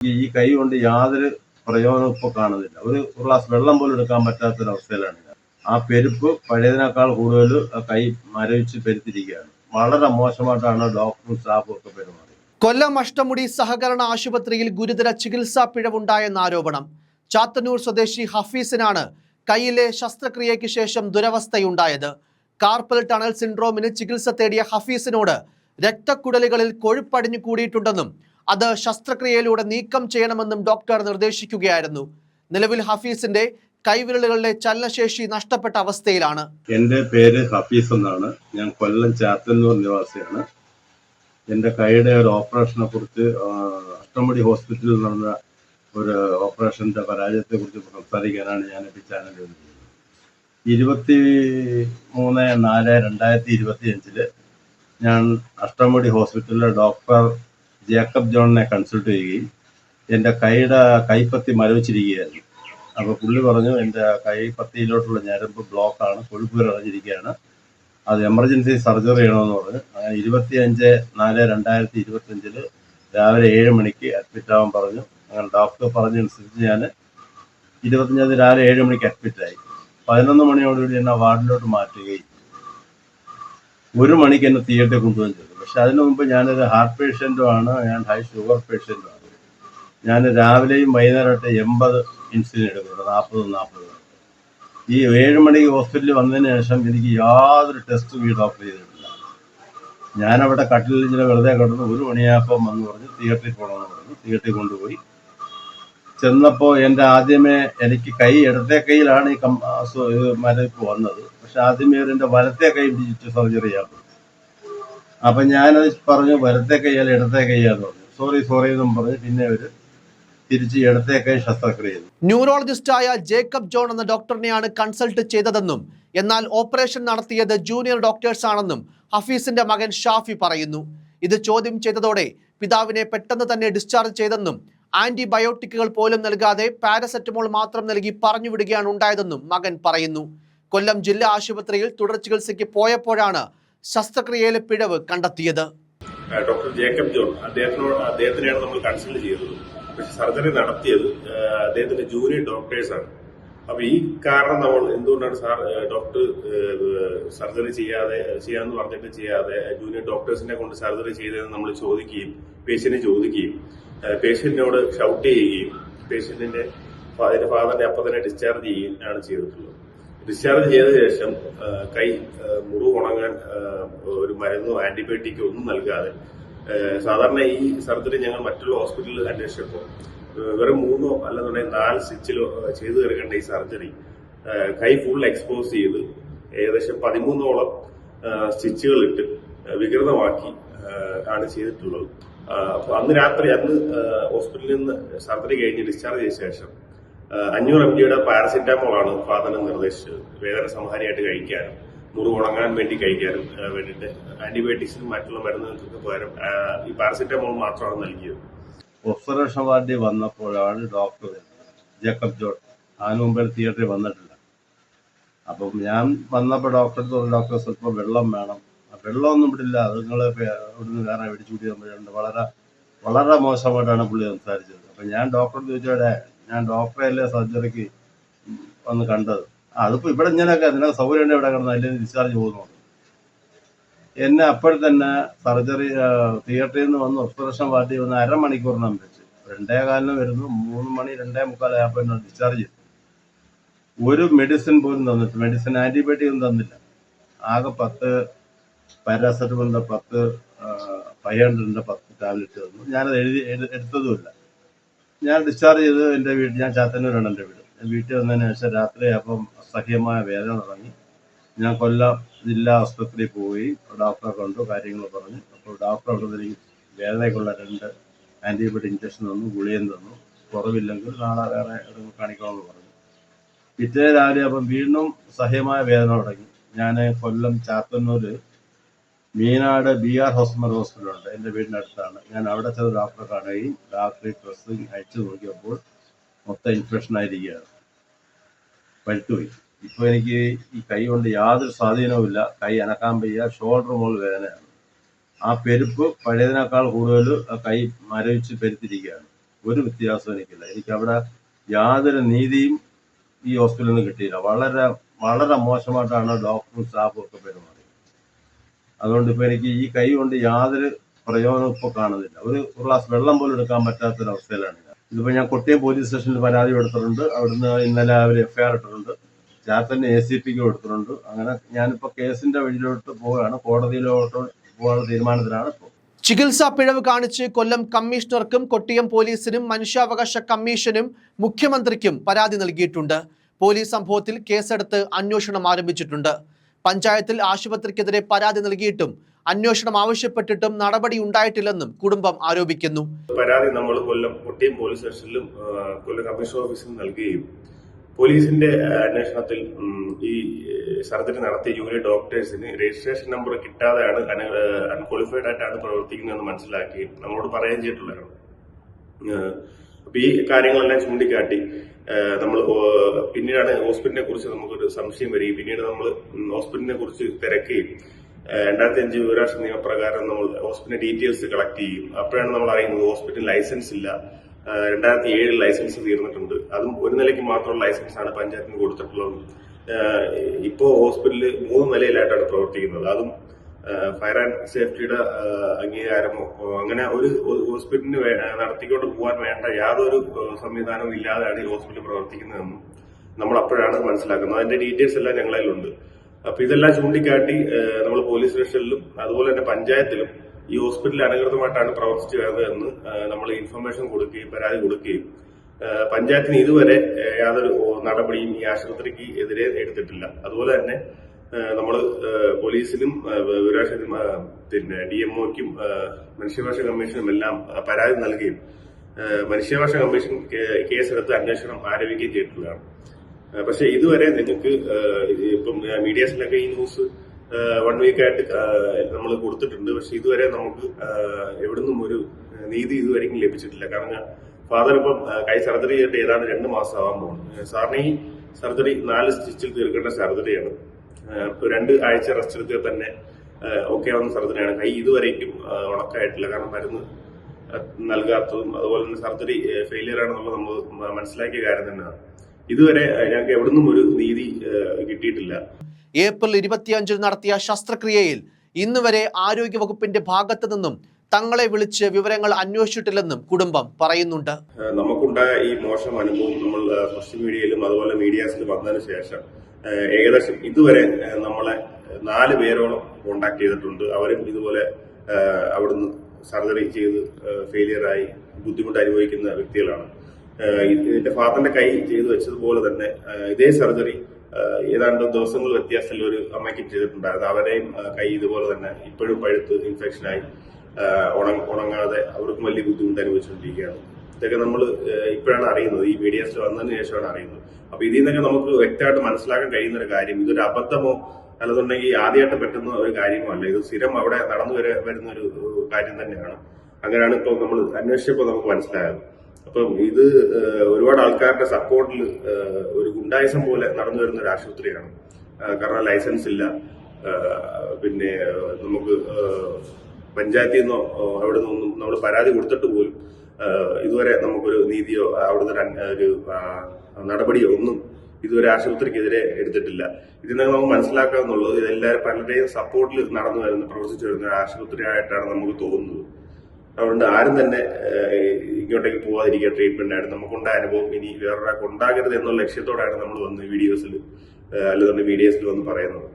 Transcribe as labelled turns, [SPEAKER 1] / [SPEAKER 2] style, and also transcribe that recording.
[SPEAKER 1] ഈ- കൈ കൊണ്ട് യാതൊരു പ്രയോജനം ഇപ്പോൾ കാണുന്നില്ല. ഒരു ഗ്ലാസ് വെള്ളം പോലും എടുക്കാൻ പറ്റാത്തൊരവസ്ഥയിലാണ്. ആ പെരുപ്പ് പഴയതിനേക്കാൾ കൂടുതൽ കൈ മരവിച്ച് പെരുത്തിരിക്കുകയാണ് വളരെ മോശമായിട്ടാണ് ഡോക്ടറും സ്റ്റാഫും ഒക്കെ പെരുമാറിയത്.
[SPEAKER 2] കൊല്ലം അഷ്ടമുടി സഹകരണ ആശുപത്രിയിൽ ഗുരുതര ചികിത്സാ പിഴവുണ്ടായെന്ന ആരോപണം. ചാത്തന്നൂർ സ്വദേശി ഹഫീസിനാണ് കൈയിലെ ശസ്ത്രക്രിയയ്ക്ക് ശേഷം ദുരവസ്ഥയുണ്ടായത്. കാർപ്പൽ ടണൽ സിൻഡ്രോമിന് ചികിത്സ തേടിയ ഹഫീസിനോട് രക്തക്കുടലുകളിൽ കൊഴുപ്പടിഞ്ഞു കൂടിയിട്ടുണ്ടെന്നും അത് ശസ്ത്രക്രിയയിലൂടെ നീക്കം ചെയ്യണമെന്നും ഡോക്ടർ നിർദ്ദേശിക്കുകയായിരുന്നു. നിലവിൽ ഹഫീസിന്റെ കൈവിരലുകളുടെ ചലനശേഷി നഷ്ടപ്പെട്ട അവസ്ഥയിലാണ്.
[SPEAKER 1] എന്റെ പേര് ഹഫീസ് എന്നാണ്. ഞാൻ കൊല്ലം ചാത്തന്നൂർ നിവാസിയാണ്. എന്റെ കൈയുടെ ഒരു ഓപ്പറേഷനെ കുറിച്ച് അഷ്ടമുടി ഹോസ്പിറ്റലിൽ നടന്ന ഒരു ഓപ്പറേഷന്റെ പരാജയത്തെ കുറിച്ച് സംസാരിക്കാനാണ് ഞാൻ ഈ ചാനൽ ഇരുപത്തി മൂന്ന് നാല് രണ്ടായിരത്തി ഇരുപത്തി അഞ്ചിൽ ഞാൻ അഷ്ടമുടി ഹോസ്പിറ്റലിലെ ഡോക്ടർ ജേക്കബ് ജോണിനെ കൺസൾട്ട് ചെയ്യുകയും എന്റെ കൈയുടെ കൈപ്പത്തി മരവിച്ചിരിക്കുകയായിരുന്നു. അപ്പോൾ പുള്ളി പറഞ്ഞു എന്റെ കൈപ്പത്തിയിലോട്ടുള്ള ഞരമ്പ് ബ്ലോക്കാണ് കൊഴുപ്പ് നിറഞ്ഞിരിക്കുകയാണ് അത് എമർജൻസി സർജറി ചെയ്യണമെന്ന് പറഞ്ഞു. അങ്ങനെ ഇരുപത്തി അഞ്ച് നാല് രണ്ടായിരത്തി ഇരുപത്തഞ്ചിൽ രാവിലെ ഏഴ് മണിക്ക് അഡ്മിറ്റ് ആവാൻ പറഞ്ഞു. അങ്ങനെ ഡോക്ടർ പറഞ്ഞനുസരിച്ച് ഞാൻ ഇരുപത്തഞ്ചാം രാവിലെ ഏഴ് മണിക്ക് അഡ്മിറ്റ് ആയി. പതിനൊന്ന് മണിയോടുകൂടി എന്നെ വാർഡിലോട്ട് മാറ്റുകയും ഒരു മണിക്ക് എന്നെ തിയേറ്ററിൽ ചെയ്തു പക്ഷെ അതിനു മുമ്പ് ഞാനൊരു ഹാർട്ട് പേഷ്യന്റും ആണ് ഞാൻ ഹൈ ഷുഗർ പേഷ്യന്റും ആണ് ഞാൻ രാവിലെയും വൈകുന്നേരമായിട്ട് എൺപത് ഇൻസുലിൻ എടുക്കുന്നുണ്ട് നാൽപ്പത് നാൽപ്പത്. ഈ ഏഴ് മണിക്ക് ഹോസ്പിറ്റലിൽ വന്നതിന് ശേഷം എനിക്ക് യാതൊരു ടെസ്റ്റും ഈ ഡോക്ടർ ചെയ്തിട്ടില്ല. ഞാനവിടെ കട്ടിലിൽ ഇങ്ങനെ വെറുതെ കിടന്ന് ഒരു മണിയാപ്പം വന്ന് പറഞ്ഞ് തിയേറ്ററിൽ പോകണമെന്ന് പറഞ്ഞു തിയേറ്ററിൽ കൊണ്ടുപോയി. ചെന്നപ്പോൾ എന്റെ ആദ്യമേ എനിക്ക് കൈ ഇടത്തെ കൈയിലാണ് ഈ മരവിപ്പ് വന്നത്. പക്ഷെ ആദ്യമേ എന്റെ വലത്തെ കൈ ഡിജിറ്റൽ സർജറി പറഞ്ഞു അപ്പം ഞാനത് പറഞ്ഞു വലത്തെ കൈയാൽ ഇടത്തെ കൈയാന്ന് പറഞ്ഞു. സോറി സോറി എന്നും പറഞ്ഞ് പിന്നെ അവർ തിരിച്ച് ഇടത്തെ കൈ ശസ്ത്രക്രിയ
[SPEAKER 2] ന്യൂറോളജിസ്റ്റായ ജേക്കബ് ജോൺ എന്ന ഡോക്ടറിനെയാണ് കൺസൾട്ട് ചെയ്തതെന്നും എന്നാൽ ഓപ്പറേഷൻ നടത്തിയത് ജൂനിയർ ഡോക്ടേഴ്സ് ആണെന്നും ഹഫീസിന്റെ മകൻ ഷാഫി പറയുന്നു. ഇത് ചോദ്യം ചെയ്തതോടെ പിതാവിനെ പെട്ടെന്ന് തന്നെ ഡിസ്ചാർജ് ചെയ്തെന്നും ആന്റിബയോട്ടിക്കുകൾ പോലും നൽകാതെ പാരസെറ്റമോൾ മാത്രം നൽകി പറഞ്ഞുവിടുകയാണ് ഉണ്ടായതെന്നും മകൻ പറയുന്നു. കൊല്ലം ജില്ലാ ആശുപത്രിയിൽ തുടർ ചികിത്സയ്ക്ക് പോയപ്പോഴാണ് ശസ്ത്രക്രിയയിലെ പിഴവ് കണ്ടെത്തിയത്?
[SPEAKER 3] Doctor Jacob John. അദ്ദേഹത്തിനോട് അദ്ദേഹത്തിനെയാണ് നമ്മൾ കൺസൾട്ട് ചെയ്തത്. പക്ഷെ സർജറി നടത്തിയത് അദ്ദേഹത്തിന്റെ ജൂനിയർ ഡോക്ടേഴ്സാണ് അപ്പൊ ഈ കാരണം നമ്മൾ എന്തുകൊണ്ടാണ് സാർ ഡോക്ടർ സർജറി ചെയ്യാതെ ചെയ്യാന്ന് പറഞ്ഞിട്ട് ചെയ്യാതെ ജൂനിയർ ഡോക്ടേഴ്സിനെ കൊണ്ട് സർജറി ചെയ്തതെന്ന് നമ്മൾ ചോദിക്കുകയും പേഷ്യന്റിനെ ചോദിക്കുകയും പേഷ്യന്റിനോട് ഷൗട്ട് ചെയ്യുകയും പേഷ്യന്റിന്റെ അതിന്റെ ഫാദറിനെ അപ്പം തന്നെ ഡിസ്ചാർജ് ചെയ്യുകയും ആണ് ചെയ്തിട്ടുള്ളത്. ഡിസ്ചാർജ് ചെയ്ത ശേഷം കൈ മുറിവ് ഉണങ്ങാൻ ഒരു മരുന്നോ ആന്റിബയോട്ടിക്കോ ഒന്നും നൽകാതെ സാധാരണ ഈ സർജറി ഞങ്ങൾ മറ്റുള്ള ഹോസ്പിറ്റലിൽ അന്വേഷിച്ചപ്പോൾ വെറും മൂന്നോ അല്ലെന്നുണ്ടെങ്കിൽ നാല് സ്റ്റിച്ചിലോ ചെയ്തു തീർക്കേണ്ട ഈ സർജറി കൈ ഫുൾ എക്സ്പോസ് ചെയ്ത് ഏകദേശം പതിമൂന്നോളം സ്റ്റിച്ചുകൾ ഇട്ട് വികൃതമാക്കി ആണ് ചെയ്തിട്ടുള്ളത്. അന്ന് രാത്രി അന്ന് ഹോസ്പിറ്റലിൽ നിന്ന് സർജറി കഴിഞ്ഞ് ഡിസ്ചാർജ് ചെയ്ത ശേഷം അഞ്ഞൂറ് എം ജിയുടെ പാരസിറ്റാമോളാണ് ഫാദറിന് നിർദ്ദേശിച്ചത്. വേദന സംഹാരിയായിട്ട് കഴിക്കാനും മുറിവ് ഉണങ്ങാൻ വേണ്ടി കഴിക്കാനും വേണ്ടിയിട്ട് ആന്റിബയോട്ടിക്സിനും മറ്റുള്ള മരുന്നുകൾക്ക് പകരം ഈ പാരസിറ്റാമോൾ മാത്രമാണ് നൽകിയത്.
[SPEAKER 1] ഒബ്സർവേഷൻ വാർഡിൽ വന്നപ്പോഴാണ് ഡോക്ടർ ജേക്കബ് ജോൺ അതിന് മുമ്പേ തിയേറ്ററിൽ വന്നിട്ടില്ല. അപ്പം ഞാൻ വന്നപ്പോൾ ഡോക്ടർ പറഞ്ഞു ഡോക്ടർ സ്വല്പം വെള്ളം വേണം. വെള്ളമൊന്നും ഇവിടില്ല. അത് നിങ്ങൾ ഇവിടുന്ന് വേറെ മേടിച്ചു കൂടി വളരെ വളരെ മോശമായിട്ടാണ് പുള്ളി സംസാരിച്ചത്. അപ്പം ഞാൻ ഡോക്ടർ ചോദിച്ചോടെ ഞാൻ ഡോക്ടറെ അല്ലേ സർജറിക്ക് വന്ന് കണ്ടത്. അതിപ്പോ ഇവിടെ ഇങ്ങനെയൊക്കെ അതിനൊക്കെ സൗകര്യം ഇവിടെ കിടന്ന് അതിൽ ഡിസ്ചാർജ് പോകുന്നു എന്നെ അപ്പോൾ തന്നെ സർജറി തിയേറ്ററിൽ നിന്ന് വന്ന് ഒബ്സർവേഷൻ വാർഡിൽ വന്ന് അരമണിക്കൂറിനാണ് വെച്ച്. രണ്ടേ കാലിന് വരുന്നു മൂന്ന് മണി രണ്ടേ മുക്കാലായപ്പോൾ എന്നെ ഡിസ്ചാർജ് ചെയ്തു. ഒരു മെഡിസിൻ പോലും തന്നിട്ട് മെഡിസിൻ ആന്റിബയോട്ടിക് ഒന്നും തന്നില്ല. ആകെ പത്ത് പാരാസെറ്റമോളിന്റെ പത്ത് ഫൈവ് ഹൺഡ്രഡിന്റെ പത്ത് ടാബ്ലറ്റ് തന്നു. ഞാനത് എഴുതി എടുത്തതുമില്ല. ഞാൻ ഡിസ്ചാർജ് ചെയ്ത് എന്റെ വീട്ടിൽ ഞാൻ ചാത്തന്നൂരാണ് എന്റെ വീട്. വീട്ടിൽ വന്നതിന് ശേഷം രാത്രി അപ്പം അസഹ്യമായ വേദന തുടങ്ങി. ഞാൻ കൊല്ലം ജില്ലാ ആസ്പത്രിയിൽ പോയി ഡോക്ടറെ കണ്ടു കാര്യങ്ങൾ പറഞ്ഞു. അപ്പോൾ ഡോക്ടർ അവിടെ നിന്ന് വേദനയ്ക്കുള്ള രണ്ട് ആന്റിബയോട്ടിക് ഇഞ്ചക്ഷൻ തന്നു ഗുളിയും തന്നു. കുറവില്ലെങ്കിൽ നാളെ വേറെ എവിടെയെങ്കിലും കാണിക്കണമെന്ന് പറഞ്ഞു. പിറ്റേ രാവിലെ അപ്പം വീണ്ടും സഹ്യമായ വേദന തുടങ്ങി. ഞാൻ Kollam Chathannoor Meenad B R hospital ഹോസ്പിറ്റലുണ്ട്. എന്റെ വീടിനടുത്താണ്. ഞാൻ അവിടെ ചെന്ന് ഡോക്ടറെ കാണുകയും ഡോക്ടറെ ഡ്രസ്സിംഗ് അയച്ചു നോക്കിയപ്പോൾ മൊത്തം ഇൻഫെക്ഷൻ ആയിരിക്കുകയാണ്. പഴുത്തുപോയി. ഇപ്പോൾ എനിക്ക് ഈ കൈ കൊണ്ട് യാതൊരു സ്വാധീനവുമില്ല കൈ അനക്കാൻ വയ്യ. ഷോൾഡർ മുകളിൽ വേദനയാണ്. ആ പെരുപ്പ് പഴയതിനേക്കാൾ കൂടുതൽ കൈ മരവിച്ച് പെരുത്തിരിക്കുകയാണ് ഒരു വ്യത്യാസവും എനിക്കില്ല. എനിക്ക് അവിടെ യാതൊരു നീതിയും ഈ ഹോസ്പിറ്റലിൽ നിന്ന് കിട്ടിയില്ല. വളരെ വളരെ മോശമായിട്ടാണ് ഡോക്ടറും സ്റ്റാഫും ഒക്കെ പെരുമാറിയത് അതുകൊണ്ട് ഇപ്പൊ എനിക്ക് ഈ കൈ കൊണ്ട് യാതൊരു പ്രയോജനം ഇപ്പൊ കാണുന്നില്ല. ഒരു ഗ്ലാസ് വെള്ളം പോലും എടുക്കാൻ പറ്റാത്തൊരവസ്ഥയിലാണ് ഞാൻ. ഇതിപ്പോ ഞാൻ കൊട്ടിയം പോലീസ് സ്റ്റേഷനിൽ പരാതി കൊടുത്തിട്ടുണ്ട്. അവിടുന്ന് ഇന്നലെ അവർ എഫ്ഐആർ ഇട്ടിട്ടുണ്ട്. ചാത്തന്നെ എ സി പിക്ക് കൊടുത്തിട്ടുണ്ട്. അങ്ങനെ ഞാനിപ്പോ കേസിന്റെ വഴിയിലോട്ട് പോവുകയാണ്. കോടതിയിലോട്ട് പോകാനുള്ള തീരുമാനത്തിലാണ് ഇപ്പോൾ
[SPEAKER 2] ചികിത്സാ പിഴവ് കാണിച്ച് കൊല്ലം കമ്മീഷണർക്കും കൊട്ടിയം പോലീസിനും മനുഷ്യാവകാശ കമ്മീഷനും മുഖ്യമന്ത്രിക്കും പരാതി നൽകിയിട്ടുണ്ട്. പോലീസ് സംഭവത്തിൽ കേസെടുത്ത് അന്വേഷണം ആരംഭിച്ചിട്ടുണ്ട്. പഞ്ചായത്തിൽ ആശുപത്രിക്കെതിരെ പരാതി നൽകിയിട്ടും അന്വേഷണം ആവശ്യപ്പെട്ടിട്ടും നടപടി ഉണ്ടായിട്ടില്ലെന്നും കുടുംബം ആരോപിക്കുന്നു.
[SPEAKER 3] പരാതി നമ്മൾ കൊല്ലം കൊട്ടിയം പോലീസ് സ്റ്റേഷനിലും കൊല്ലം കമ്മീഷണർ ഓഫീസിലും നൽകുകയും പോലീസിന്റെ അന്വേഷണത്തിൽ ഈ സർജറി നടത്തിയ ജൂനിയർ ഡോക്ടേഴ്സിന് രജിസ്ട്രേഷൻ നമ്പർ കിട്ടാതെയാണ് അൺക്വാളിഫൈഡ് ആയിട്ടാണ് പ്രവർത്തിക്കുന്നതെന്ന് മനസ്സിലാക്കി നമ്മളോട് പറയുകയും ചെയ്തിട്ടുള്ളതാണ് അപ്പൊ ഈ കാര്യങ്ങളെല്ലാം ചൂണ്ടിക്കാട്ടി നമ്മൾ പിന്നീടാണ് ഹോസ്പിറ്റലിനെ കുറിച്ച് നമുക്കൊരു സംശയം വരികയും പിന്നീട് നമ്മൾ ഹോസ്പിറ്റലിനെ കുറിച്ച് തിരക്കുകയും രണ്ടായിരത്തി അഞ്ച് വിവരാശ നിയമപ്രകാരം നമ്മൾ ഹോസ്പിറ്റലിന്റെ ഡീറ്റെയിൽസ് കളക്ട് ചെയ്യും അപ്പോഴാണ് നമ്മൾ അറിയുന്നത് ഹോസ്പിറ്റൽ ലൈസൻസ് ഇല്ല. രണ്ടായിരത്തി ഏഴിൽ ലൈസൻസ് തീർന്നിട്ടുണ്ട്. അതും ഒരു നിലയ്ക്ക് മാത്രമുള്ള ലൈസൻസ് ആണ് പഞ്ചായത്തിന് കൊടുത്തിട്ടുള്ളത്. ഇപ്പോൾ ഇപ്പോ ഹോസ്പിറ്റലിൽ മൂന്ന് നിലയിലായിട്ടാണ് പ്രവർത്തിക്കുന്നത്. അതും ഫയർ ആൻഡ് സേഫ്റ്റിയുടെ അംഗീകാരമോ അങ്ങനെ ഒരു ഹോസ്പിറ്റലിന് നടത്തിക്കൊണ്ട് പോകാൻ വേണ്ട യാതൊരു സംവിധാനവും ഇല്ലാതെയാണ് ഈ ഹോസ്പിറ്റൽ പ്രവർത്തിക്കുന്നതെന്നും നമ്മൾ അപ്പോഴാണ് മനസ്സിലാക്കുന്നത്. അതിന്റെ ഡീറ്റെയിൽസ് എല്ലാം ഞങ്ങളിലുണ്ട് അപ്പൊ ഇതെല്ലാം ചൂണ്ടിക്കാട്ടി നമ്മൾ പോലീസ് സ്റ്റേഷനിലും അതുപോലെ തന്നെ പഞ്ചായത്തിലും ഈ ഹോസ്പിറ്റൽ അനധികൃതമായിട്ടാണ് പ്രവർത്തിച്ചു വരുന്നത് എന്ന് നമ്മൾ ഇൻഫർമേഷൻ കൊടുക്കുകയും പരാതി കൊടുക്കുകയും പഞ്ചായത്തിന് ഇതുവരെ യാതൊരു നടപടിയും ഈ ആശുപത്രിക്ക് എതിരെ എടുത്തിട്ടില്ല. അതുപോലെ തന്നെ നമ്മൾ പോലീസിനും വിവരാശനും പിന്നെ ഡി എംഒക്കും മനുഷ്യാവകാശ കമ്മീഷനും എല്ലാം പരാതി നൽകുകയും മനുഷ്യാവകാശ കമ്മീഷൻ കേസെടുത്ത് അന്വേഷണം ആരംഭിക്കുകയും ചെയ്തിട്ടുള്ളതാണ്. പക്ഷെ ഇതുവരെ നിങ്ങൾക്ക് ഇപ്പം മീഡിയാസിലൊക്കെ ഈ ന്യൂസ് വൺ വീക്കായിട്ട് നമ്മൾ കൊടുത്തിട്ടുണ്ട്. പക്ഷെ ഇതുവരെ നമുക്ക് എവിടുന്നും ഒരു നീതി ഇതുവരെയും ലഭിച്ചിട്ടില്ല. കാരണം ഫാദർ ഇപ്പം കൈ സർജറി ചെയ്തിട്ട് ഏതാണ്ട് രണ്ട് ആവാൻ പോകുന്നു. സാറിന് ഈ സർജറി നാല് സ്റ്റിച്ചിൽ തീർക്കേണ്ട സർജറിയാണ് രണ്ട് ആഴ്ച റെസ്റ്റ് എടുത്താൽ തന്നെ ഓക്കെ ആവുന്ന സർജറിയാണ് കൈ ഇതുവരേക്കും ഉണക്കായിട്ടില്ല. കാരണം മരുന്ന് നൽകാത്തതും അതുപോലെ തന്നെ സർജറി ഫെയിലിയർ ആണെന്നുള്ളത് നമ്മൾ മനസ്സിലാക്കിയ കാര്യം തന്നെയാണ്. ഇതുവരെ ഞങ്ങൾക്ക് എവിടുന്നും ഒരു നീതി കിട്ടിയിട്ടില്ല.
[SPEAKER 2] ഏപ്രിൽ ഇരുപത്തിയഞ്ചിന് നടത്തിയ ശസ്ത്രക്രിയയിൽ ഇന്ന് വരെ ആരോഗ്യവകുപ്പിന്റെ ഭാഗത്തു നിന്നും തങ്ങളെ വിളിച്ച് വിവരങ്ങൾ അന്വേഷിച്ചിട്ടില്ലെന്നും കുടുംബം പറയുന്നുണ്ട്.
[SPEAKER 3] നമുക്കുണ്ടായ ഈ മോശം അനുഭവം നമ്മൾ സോഷ്യൽ മീഡിയയിലും അതുപോലെ മീഡിയാസിലും വന്നതിന് ശേഷം ഏകദേശം ഇതുവരെ നമ്മളെ നാല് പേരോളം കോണ്ടാക്ട് ചെയ്തിട്ടുണ്ട്. അവരും ഇതുപോലെ അവിടുന്ന് സർജറി ചെയ്ത് ഫെയിലിയറായി ബുദ്ധിമുട്ട് അനുഭവിക്കുന്ന വ്യക്തികളാണ്. ഇതിന്റെ ഫാദറിന്റെ കൈ ചെയ്തു വെച്ചതുപോലെ തന്നെ ഇതേ സർജറി ഏതാണ്ട് ദിവസങ്ങൾ വ്യത്യാസത്തിൽ ഒരു അമ്മയ്ക്കും ചെയ്തിട്ടുണ്ടായിരുന്നു. അവരെയും കൈ ഇതുപോലെ തന്നെ ഇപ്പോഴും പഴുത്ത് ഇൻഫെക്ഷനായി ഉണങ്ങ ഉണങ്ങാതെ അവർക്കും വലിയ ബുദ്ധിമുട്ട് അനുഭവിച്ചുകൊണ്ടിരിക്കുകയാണ്. ഇതൊക്കെ നമ്മൾ ഇപ്പോഴാണ് അറിയുന്നത്. ഈ മീഡിയാസിൽ വന്നതിന് ശേഷമാണ് അറിയുന്നത്. അപ്പൊ ഇതിൽ നിന്നൊക്കെ നമുക്ക് വ്യക്തമായിട്ട് മനസ്സിലാക്കാൻ കഴിയുന്ന ഒരു കാര്യം ഇതൊരു അബദ്ധമോ അല്ലെന്നുണ്ടെങ്കിൽ ആദ്യമായിട്ട് പറ്റുന്ന ഒരു കാര്യമോ അല്ല ഇത് സ്ഥിരം അവിടെ നടന്നു വരെ വരുന്ന ഒരു കാര്യം തന്നെയാണ്. അങ്ങനെയാണ് ഇപ്പോൾ നമ്മൾ അന്വേഷിച്ചപ്പോൾ നമുക്ക് മനസ്സിലായത്. അപ്പം ഇത് ഒരുപാട് ആൾക്കാരുടെ സപ്പോർട്ടിൽ ഒരു ഗുണ്ടായസം പോലെ നടന്നു വരുന്ന ഒരു ആശുപത്രിയാണ്. കാരണം ലൈസൻസ് ഇല്ല. പിന്നെ നമുക്ക് പഞ്ചായത്തിൽ നിന്നോ അവിടെ നിന്നൊന്നും നമ്മൾ പരാതി കൊടുത്തിട്ട് പോലും ഇതുവരെ നമുക്കൊരു നീതിയോ അവിടുന്ന് ഒരു നടപടിയോ ഒന്നും ഇതുവരെ ആശുപത്രിക്കെതിരെ എടുത്തിട്ടില്ല. ഇതിനെ നമുക്ക് മനസ്സിലാക്കാന്നുള്ളത് ഇതെല്ലാവരും പലരുടെയും സപ്പോർട്ടിൽ നടന്നു വരുന്ന പ്രവർത്തിച്ചു വരുന്ന ആശുപത്രിയായിട്ടാണ് നമുക്ക് തോന്നുന്നത്. അതുകൊണ്ട് ആരും തന്നെ ഇങ്ങോട്ടേക്ക് പോകാതിരിക്കുക ട്രീറ്റ്മെന്റ് ആയിട്ട് നമുക്കുണ്ടായ അനുഭവം. ഇനി വേറൊരാൾക്ക് ഉണ്ടാകരുത് എന്നുള്ള ലക്ഷ്യത്തോടെയാണ് നമ്മൾ വന്ന് വീഡിയോസിൽ അല്ലെന്നുണ്ടെങ്കിൽ മീഡിയസിൽ വന്ന് പറയുന്നത്.